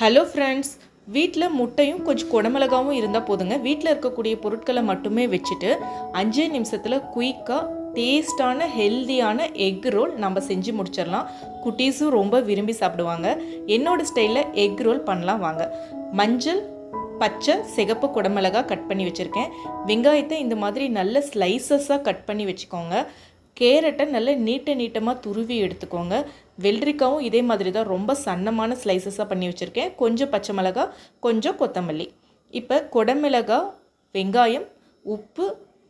Hello friends வீட்டில் முட்டையும் கொஞ்சம் குடமிளகாவும் இருந்தால் போதுங்க. வீட்டில் இருக்கக்கூடிய பொருட்களை மட்டுமே வச்சுட்டு அஞ்சே நிமிஷத்தில் குயிக்காக டேஸ்டான ஹெல்தியான எக் ரோல் நம்ம செஞ்சு முடிச்சிடலாம். குட்டீஸும் ரொம்ப விரும்பி சாப்பிடுவாங்க. என்னோடய ஸ்டைலில் எக் ரோல் பண்ணலாம் வாங்க. மஞ்சள் பச்சை சிகப்பு குடமிளகா கட் பண்ணி வச்சுருக்கேன். வெங்காயத்தை இந்த மாதிரி நல்ல ஸ்லைசஸாக கட் பண்ணி வச்சுக்கோங்க. கேரட்டை நல்ல நீட்ட நீட்டமாக துருவி எடுத்துக்கோங்க. வெள்ளரிக்காவும் இதே மாதிரி தான் ரொம்ப சன்னமான ஸ்லைசஸாக பண்ணி வச்சுருக்கேன். கொஞ்சம் பச்சை மிளகா கொஞ்சம் கொத்தமல்லி. இப்போ குடமிளகா வெங்காயம் உப்பு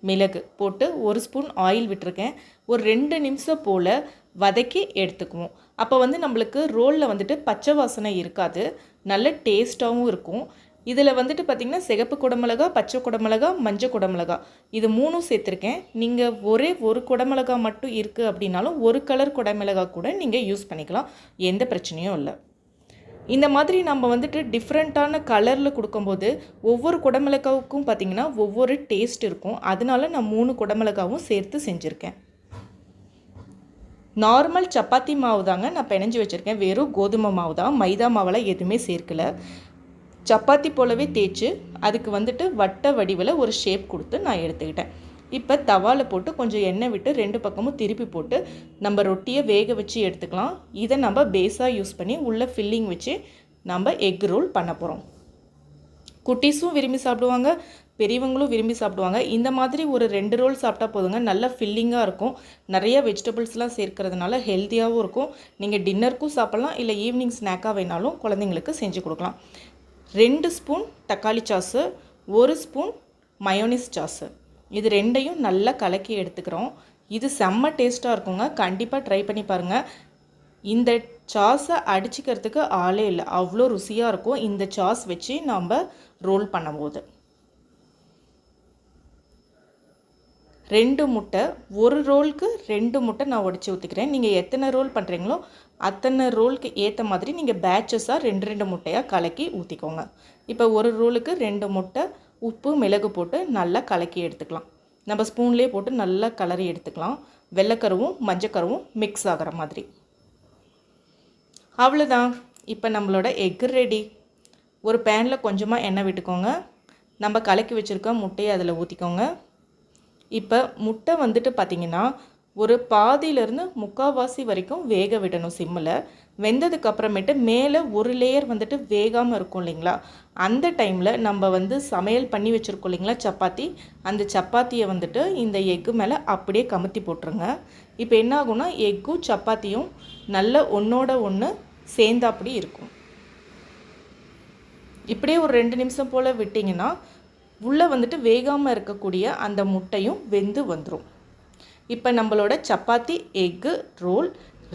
மிளகு போட்டு ஒரு ஸ்பூன் ஆயில் விட்டுருக்கேன். ஒரு ரெண்டு நிமிஷம் போல் வதக்கி எடுத்துக்குவோம். அப்போ வந்து நம்மளுக்கு ரோலில் வந்துட்டு பச்சை வாசனை இருக்காது. நல்ல டேஸ்ட்டாகவும் இருக்கும். இதில் வந்துட்டு பார்த்திங்கன்னா சிகப்பு குடமிளகா பச்சை குடமிளகா மஞ்சள் குடமிளகா. இது மூணும் சேர்த்துருக்கேன். நீங்கள் ஒரே ஒரு குடமிளகா மட்டும் இருக்குது அப்படின்னாலும் ஒரு கலர் குடமிளகா கூட நீங்கள் யூஸ் பண்ணிக்கலாம். எந்த பிரச்சனையும் இல்லை. இந்த மாதிரி நம்ம வந்துட்டு டிஃப்ரெண்ட்டான கலரில் கொடுக்கும்போது ஒவ்வொரு குடமிளகாவுக்கும் பார்த்திங்கன்னா ஒவ்வொரு டேஸ்ட் இருக்கும். அதனால நான் மூணு குடமிளகாவும் சேர்த்து செஞ்சுருக்கேன். நார்மல் சப்பாத்தி மாவு தாங்க நான் பிணைஞ்சு வச்சுருக்கேன். வெறும் கோதுமை மாவு தான் மைதா மாவெல்லாம் எதுவுமே சேர்க்கல. சப்பாத்தி போலவே தேய்ச்சி அதுக்கு வந்துட்டு வட்ட வடிவில் ஒரு ஷேப் கொடுத்து நான் எடுத்துக்கிட்டேன். இப்போ தவாவில் போட்டு கொஞ்சம் எண்ணெய் விட்டு ரெண்டு பக்கமும் திருப்பி போட்டு நம்ம ரொட்டியை வேக வச்சு எடுத்துக்கலாம். இதை நம்ம பேஸாக யூஸ் பண்ணி உள்ளே ஃபில்லிங் வச்சு நம்ம எக் ரோல் பண்ண போகிறோம் குட்டீஸும் விரும்பி சாப்பிடுவாங்க பெரியவங்களும் விரும்பி சாப்பிடுவாங்க. இந்த மாதிரி ஒரு ரெண்டு ரோல் சாப்பிட்டா போதுங்க. நல்ல ஃபில்லிங்காக இருக்கும். நிறைய வெஜிடபிள்ஸ்லாம் சேர்க்கறதுனால ஹெல்த்தியாகவும் இருக்கும். நீங்கள் டின்னருக்கும் சாப்பிட்லாம் இல்லை ஈவினிங் ஸ்நாக்காக வேணாலும் குழந்தைங்களுக்கு செஞ்சு கொடுக்கலாம். ரெண்டு ஸ்பூன் தக்காளி சாஸு ஒரு ஸ்பூன் மயோனிஸ் சாஸு. இது ரெண்டையும் நல்லா கலக்கி எடுத்துக்கிறோம். இது செம்ம டேஸ்ட்டாக இருக்குங்க. கண்டிப்பாக ட்ரை பண்ணி பாருங்கள் இந்த சாஸை அடிச்சுக்கிறதுக்கு ஆளே இல்லை. அவ்வளோ ருசியாக இருக்கும். இந்த சாஸ் வச்சு நாம் ரோல் பண்ணும்போது ரெண்டு முட்டை ஒரு ரோலுக்கு ரெண்டு முட்டை நான் உடச்சி ஊற்றிக்கிறேன் நீங்கள் எத்தனை ரோல் பண்ணுறீங்களோ அத்தனை ரோலுக்கு ஏற்ற மாதிரி நீங்கள் பேட்சஸாக ரெண்டு ரெண்டு முட்டையாக கலக்கி ஊற்றிக்கோங்க இப்போ ஒரு ரோலுக்கு ரெண்டு முட்டை உப்பு மிளகு போட்டு நல்லா கலக்கி எடுத்துக்கலாம். நம்ம ஸ்பூன்லேயே போட்டு நல்லா கலரி எடுத்துக்கலாம். வெள்ளைக்கருவும் மஞ்சக்கருவும் மிக்ஸ் ஆகிற மாதிரி. அவ்வளோதான் இப்போ நம்மளோட எக் ரெடி ஒரு பேனில் கொஞ்சமாக எண்ணெய் விட்டுக்கோங்க. நம்ம கலக்கி வச்சுருக்க முட்டையை அதில் ஊற்றிக்கோங்க இப்போ முட்டை வந்துட்டு பார்த்திங்கன்னா ஒரு பாதியிலேருந்து முக்கால்வாசி வரைக்கும் வேக விடணும் சிம்மில் வெந்ததுக்கு அப்புறமேட்டு மேலே ஒரு லேயர் வந்துட்டு வேகாமல் இருக்கும் இல்லைங்களா? அந்த டைமில் நம்ம வந்து சமையல் பண்ணி வச்சுருக்கோம் இல்லைங்களா சப்பாத்தி? அந்த சப்பாத்தியை வந்துட்டு இந்த எக்கு மேலே அப்படியே கமுத்தி போட்டுருங்க. இப்போ என்ன ஆகும்னா எக்கும் சப்பாத்தியும் நல்ல ஒன்றோட ஒன்று சேர்ந்தாப்படி இருக்கும். இப்படியே ஒரு ரெண்டு நிமிஷம் போல் விட்டிங்கன்னா உள்ளே வந்துட்டு வேகாமல் இருக்கக்கூடிய அந்த முட்டையும் வெந்து வந்துடும் இப்போ நம்மளோட சப்பாத்தி எக்கு ரோல்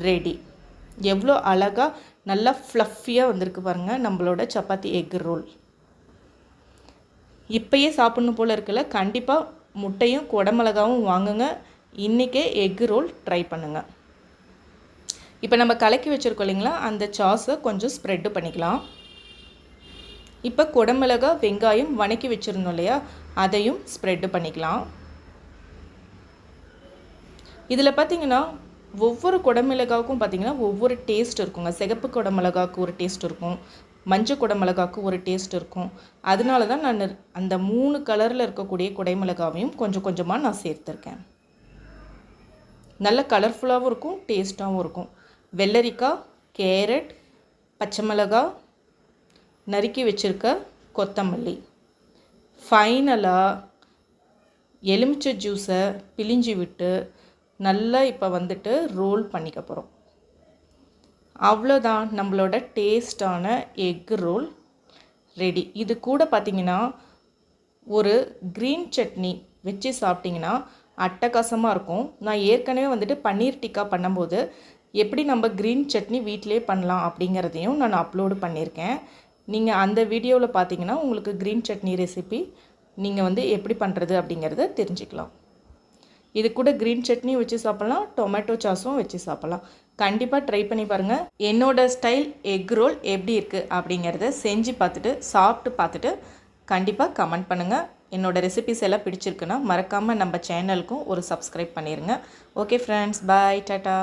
ரெடி. எவ்வளோ அழகாக நல்லா ஃப்ளஃபியாக வந்திருக்கு பாருங்கள் நம்மளோட சப்பாத்தி எக்கு ரோல். இப்பயே சாப்பிட்ணும் போல் இருக்குல்ல கண்டிப்பாக முட்டையும் குடமிளகாவும் வாங்குங்க. இன்றைக்கே எக்கு ரோல் ட்ரை பண்ணுங்கள் இப்போ நம்ம கலக்கி வச்சுருக்கோம் இல்லைங்களா அந்த சாஸை கொஞ்சம் ஸ்ப்ரெட்டு பண்ணிக்கலாம். இப்போ குடமிளகா வெங்காயம் வணக்கி வச்சுருந்தோம் இல்லையா? அதையும் ஸ்ப்ரெட்டு பண்ணிக்கலாம். இதில் பார்த்தீங்கன்னா ஒவ்வொரு குடமிளகாவுக்கும் பார்த்திங்கன்னா ஒவ்வொரு டேஸ்ட் இருக்குங்க. சிகப்பு குடமிளகாவுக்கு ஒரு டேஸ்ட் இருக்கும். மஞ்சள் குடமிளகாவுக்கு ஒரு டேஸ்ட் இருக்கும். அதனால தான் நான் அந்த மூணு கலரில் இருக்கக்கூடிய குடைமிளகாவையும் கொஞ்சம் கொஞ்சமாக நான் சேர்த்துருக்கேன். நல்ல கலர்ஃபுல்லாகவும் இருக்கும் டேஸ்ட்டாகவும் இருக்கும். வெள்ளரிக்காய் கேரட் பச்சை மிளகாய் நறுக்கி வச்சுருக்க கொத்தமல்லி. ஃபைனலாக எலுமிச்சை ஜூஸை பிழிஞ்சு விட்டு நல்லா இப்போ வந்துட்டு ரோல் பண்ணிக்க போகிறோம் அவ்வளோதான் நம்மளோட டேஸ்டான எக் ரோல் ரெடி இது கூட பார்த்திங்கன்னா ஒரு க்ரீன் சட்னி வச்சு சாப்பிட்டிங்கன்னா அட்டகாசமாக இருக்கும். நான் ஏற்கனவே வந்துட்டு பன்னீர் டிக்கா பண்ணும்போது எப்படி நம்ம க்ரீன் சட்னி வீட்டிலே பண்ணலாம் அப்படிங்கிறதையும் நான் அப்லோடு பண்ணியிருக்கேன். நீங்கள் அந்த வீடியோவில் பார்த்தீங்கன்னா உங்களுக்கு க்ரீன் சட்னி ரெசிபி நீங்கள் வந்து எப்படி பண்ணுறது அப்படிங்கிறத தெரிஞ்சுக்கலாம். இது கூட க்ரீன் சட்னி வச்சு சாப்பிட்லாம் டொமேட்டோ சாஸும் வச்சு சாப்பிட்லாம். கண்டிப்பாக ட்ரை பண்ணி பாருங்கள் என்னோடய ஸ்டைல் எக் ரோல் எப்படி இருக்குது அப்படிங்கிறத செஞ்சு பார்த்துட்டு சாப்பிட்டு பார்த்துட்டு கண்டிப்பாக கமெண்ட் பண்ணுங்கள் என்னோடய ரெசிபிஸ் எல்லாம் பிடிச்சிருக்குன்னா மறக்காமல் நம்ம சேனலுக்கும் ஒரு சப்ஸ்கிரைப் பண்ணிடுங்க ஓகே ஃப்ரெண்ட்ஸ் பாய் டாட்டா